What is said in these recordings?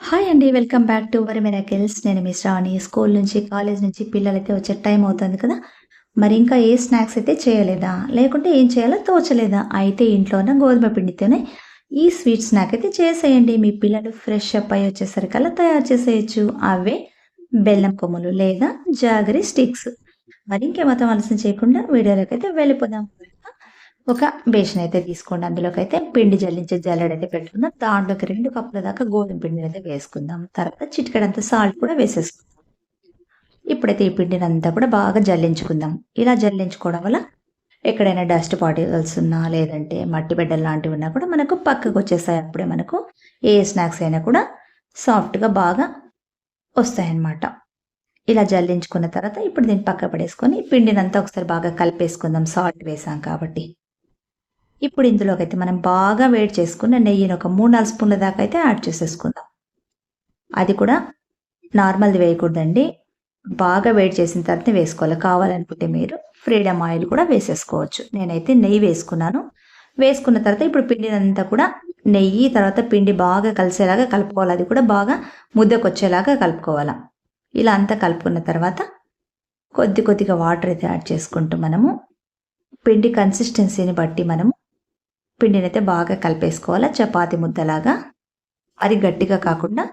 Hi అండి welcome back to వరి miracles నేను మీ శ్రావణి. స్కూల్ నుంచి కాలేజ్ నుంచి పిల్లలైతే వచ్చే టైం అవుతుంది కదా? మరి ఇంకా ఏ స్నాక్స్ అయితే చేయలేదా? లేకుంటే ఏం చేయాలో తోచలేదా? అయితే ఇంట్లోనే గోధుమ పిండితోనే ఈ స్వీట్ స్నాక్ అయితే చేసేయండి. మీ పిల్లలు ఫ్రెష్ అప్ అయ్యి వచ్చేసరికల్లా తయారు చేసేయచ్చు. అవే బెల్లం కొమ్ములు లేదా జాగరి స్టిక్స్ మరి ఇంకేమాత్రం ఆలస్యం చేయకుండా వీడియోలోకి అయితే వెళ్ళిపోదాం. ఒక బేషన్ అయితే తీసుకోండి. అందులోకి అయితే పిండి జల్లించే జల్లెడ అయితే పెట్టుకుందాం. దాంట్లోకి రెండు కప్పుల దాకా గోధుమ పిండిని అయితే వేసుకుందాం. తర్వాత చిటికడంత సాల్ట్ కూడా వేసేసుకుందాం. ఇప్పుడైతే ఈ పిండిని అంతా కూడా బాగా జల్లించుకుందాం. ఇలా జల్లించుకోవడం వల్ల ఎక్కడైనా డస్ట్ పార్టికల్స్ ఉన్నా లేదంటే మట్టి బిడ్డలు లాంటివి ఉన్నా కూడా మనకు పక్కకు వచ్చేస్తాయి. అప్పుడే మనకు ఏ స్నాక్స్ అయినా కూడా సాఫ్ట్గా బాగా వస్తాయన్నమాట. ఇలా జల్లించుకున్న తర్వాత ఇప్పుడు దీన్ని పక్క పడేసుకొని పిండినంతా ఒకసారి బాగా కలిపేసుకుందాం. సాల్ట్ వేసాం కాబట్టి. ఇప్పుడు ఇందులోకి అయితే మనం బాగా వేడి చేసుకున్న నెయ్యిని ఒక మూడు నాలుగు స్పూన్ల దాకా అయితే యాడ్ చేసేసుకుందాం. అది కూడా నార్మల్ది వేయకూడదండి. బాగా వేడి చేసిన తర్వాత వేసుకోవాలి. కావాలనుకుంటే మీరు ఫ్రీడమ్ ఆయిల్ కూడా వేసేసుకోవచ్చు. నేనైతే నెయ్యి వేసుకున్నాను. వేసుకున్న తర్వాత ఇప్పుడు పిండినంతా కూడా నెయ్యి తర్వాత పిండి బాగా కలిసేలాగా కలుపుకోవాలి. అది కూడా బాగా ముద్దకొచ్చేలాగా కలుపుకోవాలి. ఇలా అంతా కలుపుకున్న తర్వాత కొద్ది కొద్దిగా వాటర్ అయితే యాడ్ చేసుకుంటూ మనము పిండి కన్సిస్టెన్సీని బట్టి మనము పిండినైతే బాగా కలిపేసుకోవాలి చపాతి ముద్దలాగా. అది గట్టిగా కాకుండా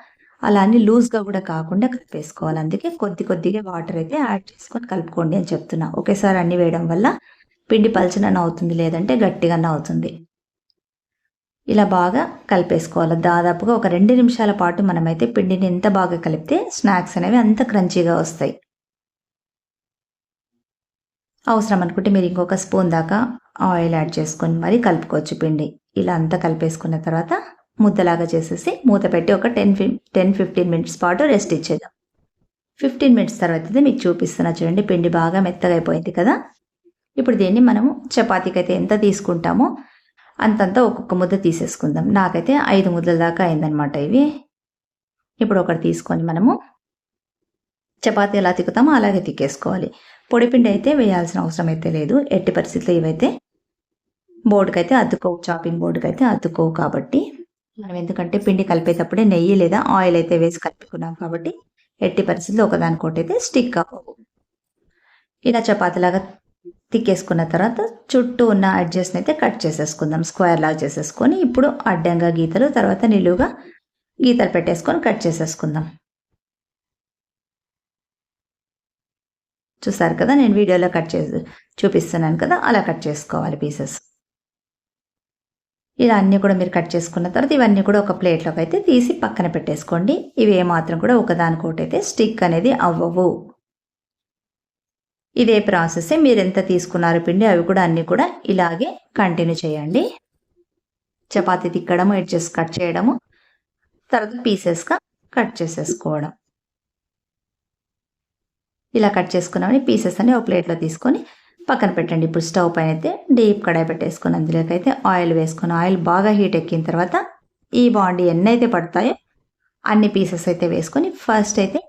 అలా అని లూజ్గా కూడా కాకుండా కలిపేసుకోవాలి. అందుకే కొద్ది కొద్దిగా వాటర్ అయితే యాడ్ చేసుకొని కలుపుకోండి అని చెప్తున్నా. ఒకేసారి అన్ని వేయడం వల్ల పిండి పలచనన్న అవుతుంది లేదంటే గట్టిగానే అవుతుంది ఇలా బాగా కలిపేసుకోవాలి. దాదాపుగా ఒక రెండు నిమిషాల పాటు మనమైతే పిండిని ఎంత బాగా కలిపితే స్నాక్స్ అనేవి అంత క్రంచీగా వస్తాయి. అవసరం అనుకుంటే మీరు ఇంకొక స్పూన్ దాకా ఆయిల్ యాడ్ చేసుకొని మరీ కలుపుకోవచ్చు పిండి. ఇలా అంతా కలిపేసుకున్న తర్వాత ముద్దలాగా చేసేసి మూత పెట్టి ఒక టెన్ టెన్ ఫిఫ్టీన్ మినిట్స్ పాటు రెస్ట్ ఇచ్చేద్దాం. ఫిఫ్టీన్ మినిట్స్ తర్వాత అయితే మీకు చూపిస్తున్నా చూడండి పిండి బాగా మెత్తగా అయిపోయింది కదా. ఇప్పుడు దీన్ని మనము చపాతీకి అయితే ఎంత తీసుకుంటామో అంతంతా ఒక్కొక్క ముద్ద తీసేసుకుందాం. నాకైతే ఐదు ముద్దల దాకా అయిందనమాట ఇవి. ఇప్పుడు ఒకటి తీసుకొని మనము చపాతీ ఎలా తిక్కుతామో అలాగే తిక్కేసుకోవాలి. పొడిపిండి అయితే వేయాల్సిన అవసరం అయితే లేదు. ఎట్టి పరిస్థితుల్లో ఇవైతే బోర్డుకి అయితే అద్దుకోవు చాపింగ్ బోర్డుకి అయితే అద్దుకోవు కాబట్టి మనం ఎందుకంటే పిండి కలిపేటప్పుడే నెయ్యి లేదా ఆయిల్ అయితే వేసి కలుపుకున్నాం కాబట్టి ఎట్టి పరిస్థితుల్లో ఒకదానికోటి అయితే స్టిక్ అవ్వవు. ఇలా చపాతీలాగా తిక్కేసుకున్న తర్వాత చుట్టూ ఉన్న అడ్జస్ట్ని అయితే కట్ చేసేసుకుందాం. స్క్వేర్ లాగా చేసేసుకొని ఇప్పుడు అడ్డంగా గీతలు తర్వాత నిలువుగా గీతలు పెట్టేసుకొని కట్ చేసేసుకుందాం. చూసారు కదా? నేను వీడియోలో కట్ చేసి చూపిస్తున్నాను కదా? అలా కట్ చేసుకోవాలి పీసెస్. ఇలా అన్నీ కూడా మీరు కట్ చేసుకున్న తర్వాత ఇవన్నీ కూడా ఒక ప్లేట్లోకి అయితే తీసి పక్కన పెట్టేసుకోండి. ఇవి ఏమాత్రం కూడా ఒకదానికోటి అయితే స్టిక్ అనేది అవ్వవు. ఇదే ప్రాసెస్ మీరు ఎంత తీసుకున్నారు పిండి అవి కూడా అన్నీ కూడా ఇలాగే కంటిన్యూ చేయండి. చపాతీ తిక్కడము ఎడ్జెస్ కట్ చేయడము తర్వాత పీసెస్గా కట్ చేసేసుకోవడం. ఇలా కట్ చేసుకున్నామని పీసెస్ అని ఒక ప్లేట్లో తీసుకొని పక్కన పెట్టండి. ఇప్పుడు స్టవ్ పైన అయితే డీప్ కడాయి పెట్టేసుకొని అందులోకి అయితే ఆయిల్ వేసుకొని ఆయిల్ బాగా హీట్ ఎక్కిన తర్వాత ఈ బాండి ఎన్ని అయితే పడతాయో అన్ని పీసెస్ అయితే వేసుకొని ఫస్ట్ అయితే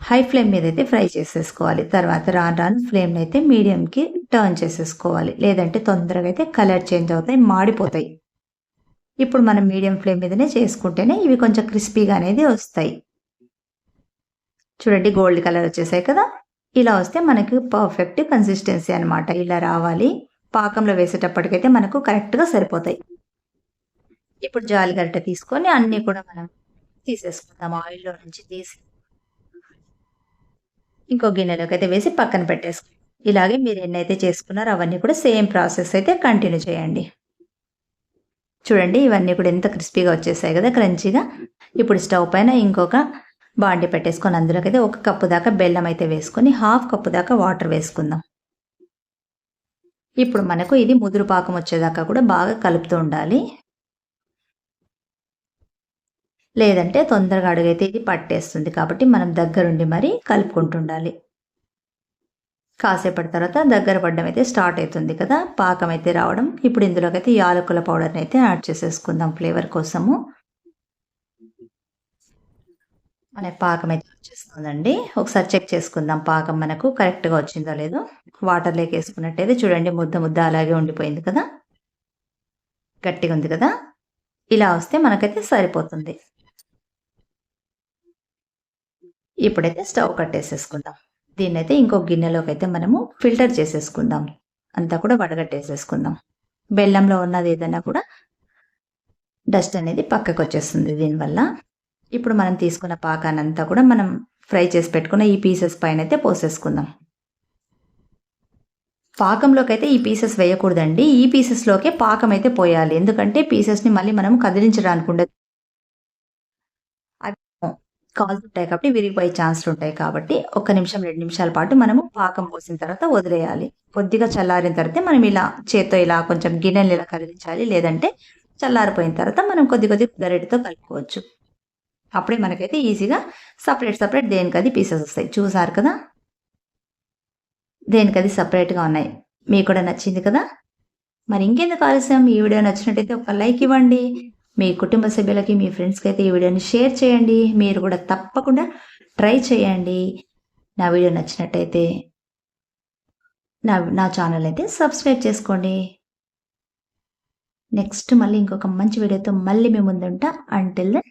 హై ఫ్లేమ్ మీద అయితే ఫ్రై చేసేసుకోవాలి. తర్వాత రాను రాను ఫ్లేమ్ని అయితే మీడియంకి టర్న్ చేసేసుకోవాలి. లేదంటే తొందరగా అయితే కలర్ చేంజ్ అవుతాయి మాడిపోతాయి. ఇప్పుడు మనం మీడియం ఫ్లేమ్ మీదనే చేసుకుంటేనే ఇవి కొంచెం క్రిస్పీగా అనేది వస్తాయి. చూడండి గోల్డ్ కలర్ వచ్చేసాయి కదా? ఇలా వస్తే మనకి పర్ఫెక్ట్ కన్సిస్టెన్సీ అనమాట ఇలా రావాలి. పాకంలో వేసేటప్పటికైతే మనకు కరెక్ట్గా సరిపోతాయి. ఇప్పుడు జాలి గరిట తీసుకొని అన్నీ కూడా మనం తీసేసుకుందాం. ఆయిల్లో నుంచి తీసి ఇంకో గిన్నెలోకి అయితే వేసి పక్కన పెట్టేసుకుందాం. ఇలాగే మీరు ఎన్నైతే చేసుకున్నారో అవన్నీ కూడా సేమ్ ప్రాసెస్ అయితే కంటిన్యూ చేయండి. చూడండి ఇవన్నీ కూడా ఎంత క్రిస్పీగా వచ్చేసాయి కదా క్రంచీగా ఇప్పుడు స్టవ్ పైన ఇంకొక బాండి పెట్టేసుకొని అందులోకి అయితే ఒక కప్పు దాకా బెల్లం అయితే వేసుకొని హాఫ్ కప్పు దాకా వాటర్ వేసుకుందాం. ఇప్పుడు మనకు ఇది ముదురు పాకం వచ్చేదాకా కూడా బాగా కలుపుతూ ఉండాలి. లేదంటే తొందరగా అడుగైతే ఇది పట్టేస్తుంది కాబట్టి మనం దగ్గరుండి మరీ కలుపుకుంటుండాలి. కాసేపటి తర్వాత దగ్గర పడడం అయితే స్టార్ట్ అవుతుంది కదా పాకం అయితే రావడం. ఇప్పుడు ఇందులోకి అయితే యాలకుల పౌడర్ని అయితే యాడ్ చేసేసుకుందాం ఫ్లేవర్ కోసము. అనే పాకం అయితే వచ్చేస్తుందండి. ఒకసారి చెక్ చేసుకుందాం పాకం మనకు కరెక్ట్గా వచ్చిందో లేదో. వాటర్ లేక వేసుకున్నట్టయితే చూడండి ముద్ద ముద్ద అలాగే ఉండిపోయింది కదా. గట్టిగా ఉంది కదా. ఇలా వస్తే మనకైతే సరిపోతుంది. ఇప్పుడైతే స్టవ్ కట్టేసేసుకుందాం. దీన్నైతే ఇంకో గిన్నెలోకి అయితే మనము ఫిల్టర్ చేసేసుకుందాం. అంతా కూడా వడగట్టేసేసుకుందాం. బెల్లంలో ఉన్నది ఏదైనా కూడా డస్ట్ అనేది పక్కకు వచ్చేస్తుంది దీనివల్ల. ఇప్పుడు మనం తీసుకున్న పాకానంతా కూడా మనం ఫ్రై చేసి పెట్టుకున్న ఈ పీసెస్ పైన అయితే పోసేసుకుందాం. పాకంలోకి అయితే ఈ పీసెస్ వేయకూడదండి. ఈ పీసెస్లోకే పాకం అయితే పోయాలి. ఎందుకంటే పీసెస్ని మళ్ళీ మనం కదిలించడానికి ఉండదు. అవి కాలుతుంటాయి కాబట్టి విరిగిపోయే ఛాన్స్లు ఉంటాయి కాబట్టి ఒక నిమిషం రెండు నిమిషాల పాటు మనము పాకం పోసిన తర్వాత వదిలేయాలి. కొద్దిగా చల్లారిన తర్వాత మనం ఇలా చేత్తో ఇలా కొంచెం గిన్నెలు ఇలా కదిలించాలి. లేదంటే చల్లారిపోయిన తర్వాత మనం కొద్ది కొద్ది గరిటతో కలుపుకోవచ్చు. అప్పుడే మనకైతే ఈజీగా సపరేట్ సపరేట్ దేనికది పీసెస్ వస్తాయి. చూసారు కదా? దేనికది సపరేట్గా ఉన్నాయి? మీకు కూడా నచ్చింది కదా? మరి ఇంకెందుకు ఆలస్యం? ఈ వీడియో నచ్చినట్టయితే ఒక లైక్ ఇవ్వండి. మీ కుటుంబ సభ్యులకి మీ ఫ్రెండ్స్కి అయితే ఈ వీడియోని షేర్ చేయండి. మీరు కూడా తప్పకుండా ట్రై చేయండి. నా వీడియో నచ్చినట్టయితే నా నా ఛానల్ అయితే సబ్స్క్రైబ్ చేసుకోండి. నెక్స్ట్ మళ్ళీ ఇంకొక మంచి వీడియోతో మళ్ళీ మేము ముందుంటా. Until then